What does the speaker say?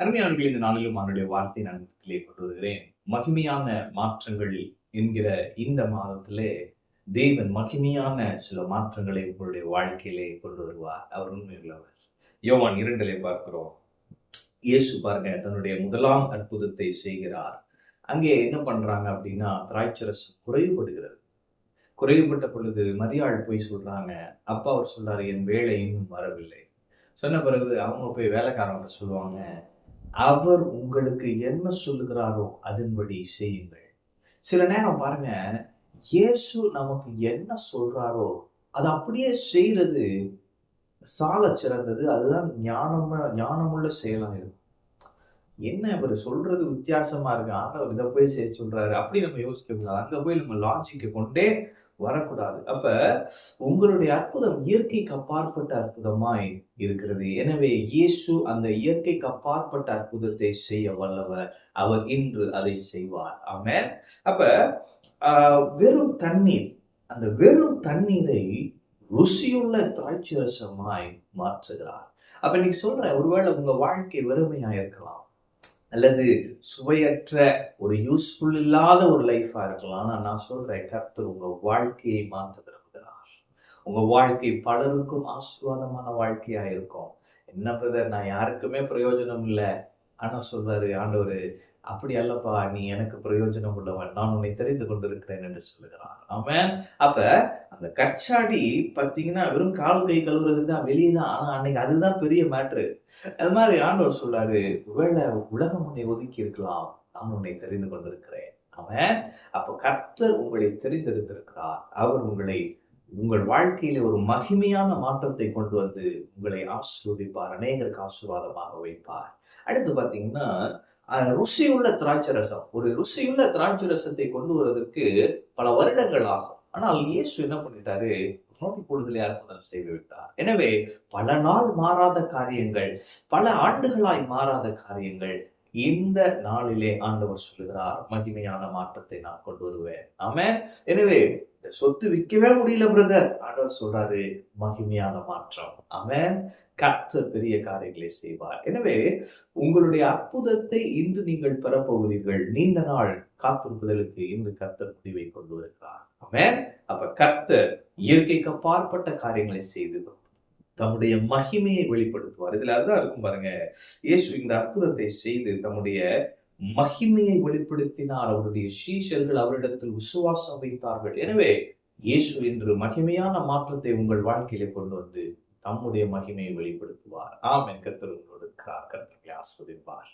அருமையானவர்கள் இந்த நாளிலும் அவனுடைய வார்த்தை நான் இடத்திலே கொண்டு வருகிறேன். மகிமையான மாற்றங்கள் என்கிற இந்த மாதத்திலே தேவன் மகிமையான சில மாற்றங்களை உங்களுடைய வாழ்க்கையிலே கொண்டு வருவார். அவர் உண்மையுள்ளவர் யோவான் இரண்டிலே பார்க்கிறோம். இயேசு பாருங்க தன்னுடைய முதலாம் அற்புதத்தை செய்கிறார். அங்கே என்ன பண்றாங்க அப்படின்னா திராட்சரஸ் குறைவுபடுகிறது. குறைவுபட்ட பொழுது மரியாள் போய் சொல்றாங்க அப்பா அவர் சொல்றாரு என் வேலை இன்னும் வரவில்லை. சொன்ன பிறகு அவங்க போய் வேலைக்காரவங்க சொல்லுவாங்க அவர் உங்களுக்கு என்ன சொல்லுகிறாரோ அதன்படி செய்யுங்கள். சில நேரம் பாருங்க இயேசு நமக்கு என்ன சொல்றாரோ அதை அப்படியே செய்யறது சால சிறந்தது. அதுதான் ஞானம் ஞானமுள்ள செயலாக இருக்கும். என்ன இவர் சொல்றது வித்தியாசமா இருக்கு? ஆண்டவர் இதை போய் செய்ய சொல்றாரு. அப்படி நம்ம யோசிக்க கூடாது. அங்க போய் நம்ம லாஜிக்க கொண்டே வரக்கூடாது. அப்ப உங்களுடைய அற்புதம் இயற்கைக்கு அப்பாற்பட்ட அற்புதமாய் இருக்கிறது. எனவே இயேசு அந்த இயற்கைக்கு அப்பாற்பட்ட அற்புதத்தை செய்ய வல்லவர். அவர் இன்று அதை செய்வார். ஆமே அப்ப வெறும் தண்ணீர் அந்த வெறும் தண்ணீரை ருசியுள்ள திராட்சை ரசமாய் மாற்றுகிறார். அப்ப நீங்க சொல்ற ஒருவேளை உங்க வாழ்க்கை வெறுமையா இருக்கலாம் அல்லது சுவையற்ற ஒரு யூஸ்ஃபுல் இல்லாத ஒரு லைஃபாக இருக்கலாம். ஆனால் நான் சொல்கிறேன் கர்த்தர் உங்கள் வாழ்க்கையை மாற்ற விரும்புகிறார். உங்கள் வாழ்க்கை பலருக்கும் ஆசீர்வாதமான வாழ்க்கையாக இருக்கும். என்ன பிரதர் நான் யாருக்குமே பிரயோஜனம் இல்லை. ஆனால் சொல்கிறாரு ஆண்டவர் அப்படி அல்லப்பா நீ எனக்கு பிரயோஜனம் உள்ளவன். நான் உன்னை தெரிந்து கொண்டிருக்கிறேன் என்று சொல்லுகிறான் அவன் அப்ப அந்த கச்சாடி பார்த்தீங்கன்னா வெறும் கால் கை கழுவுறது தான் வெளியே தான். ஆனா அன்னைக்கு அதுதான் பெரிய மேட்ரு அது மாதிரி ஆண்டவர் சொல்றாரு ஒருவேளை உலகம் உன்னை ஒதுக்கி இருக்கலாம். நான் உன்னை தெரிந்து கொண்டிருக்கிறேன். அவன் அப்ப கர்த்தர் உங்களை தெரிந்தெடுத்திருக்கிறார். அவர் உங்களை உங்கள் வாழ்க்கையில ஒரு மகிமையான மாற்றத்தை கொண்டு வந்து உங்களை ஆசீர்வதிப்பார் அநேகருக்கு ஆசீர்வாதமாக வைப்பார். அடுத்து பார்த்தீங்கன்னா ருசியுள்ள திராட்சை ரசம் ஒரு ருசியுள்ள திராட்சை ரசத்தை கொண்டு வருவதற்கு பல வருடங்கள் ஆகும். ஆனால் இயேசு என்ன பண்ணிட்டாரு? நோக்கி கூடுதலே அற்புதம் செய்து விட்டார் எனவே பல நாள் மாறாத காரியங்கள் பல ஆண்டுகளாய் மாறாத காரியங்கள் இந்த நாளிலே ஆண்டவர் சொல்லுகிறார் மகிமையான மாற்றத்தை நான் கொண்டு வருவேன். ஆமே எனவே இந்த சொத்து விற்கவே முடியல பிரதர் ஆண்டவர் சொல்றாரு மகிமையான மாற்றம். ஆமே கர்த்தர் பெரிய காரியங்களை செய்வார். எனவே உங்களுடைய அற்புதத்தை இன்று நீங்கள் பெறப்போகிறீர்கள் நீண்ட நாள் காத்திருப்பதற்கு இன்று கர்த்தர் முடிவை கொண்டு வருகிறார். ஆமே அப்ப கர்த்தர் இயற்கைக்கு அப்பாற்பட்ட காரியங்களை செய்து தம்முடைய மகிமையை வெளிப்படுத்துவார். இதுல அதுதான் இருக்கும் பாருங்க. இயேசு இந்த அற்புதத்தை செய்து தம்முடைய மகிமையை வெளிப்படுத்தினார். அவருடைய சீஷர்கள் அவரிடத்தில் விசுவாசம் வைத்தார்கள். எனவே இயேசு இன்று மகிமையான மாற்றத்தை உங்கள் வாழ்க்கையில கொண்டு வந்து தம்முடைய மகிமையை வெளிப்படுத்துவார். ஆம் என் கத்தர் உங்களோடு இருக்கிறார். கர்த்தர்களை ஆஸ்வதிப்பார்